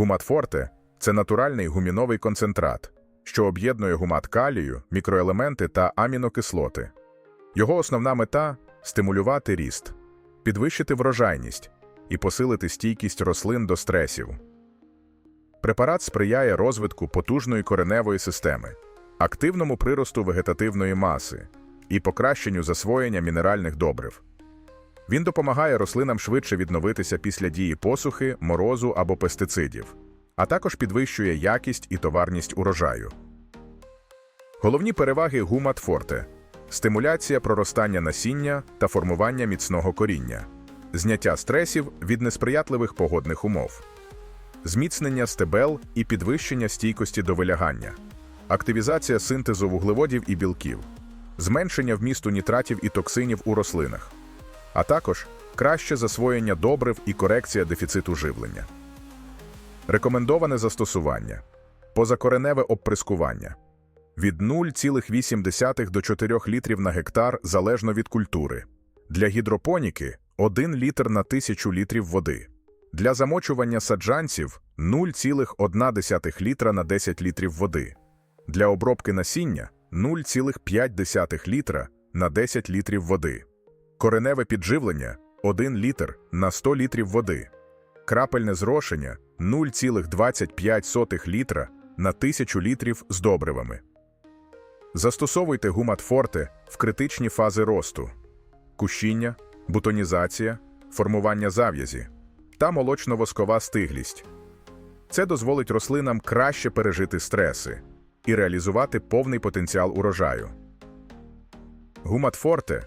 Гумат Форте це натуральний гуміновий концентрат, що об'єднує гумат калію, мікроелементи та амінокислоти. Його основна мета стимулювати ріст, підвищити врожайність і посилити стійкість рослин до стресів. Препарат сприяє розвитку потужної кореневої системи, активному приросту вегетативної маси і покращенню засвоєння мінеральних добрив. Він допомагає рослинам швидше відновитися після дії посухи, морозу або пестицидів, а також підвищує якість і товарність урожаю. Головні переваги гумат форте стимуляція проростання насіння та формування міцного коріння, зняття стресів від несприятливих погодних умов, зміцнення стебел і підвищення стійкості до вилягання, активізація синтезу вуглеводів і білків, зменшення вмісту нітратів і токсинів у рослинах, а також краще засвоєння добрив і корекція дефіциту живлення. Рекомендоване застосування позакореневе обприскування від 0,8 до 4 літрів на гектар залежно від культури. Для гідропоніки 1 літр на 1000 літрів води. Для замочування саджанців 0,1 літра на 10 літрів води. Для обробки насіння 0,5 літра на 10 літрів води. Кореневе підживлення 1 літр на 100 літрів води. Крапельне зрошення 0,25 літра на 1000 літрів з добривами. Застосовуйте гумат форте в критичні фази росту: кущіння, бутонізація, формування зав'язі та молочно-воскова стиглість. Це дозволить рослинам краще пережити стреси і реалізувати повний потенціал урожаю. Гумат форте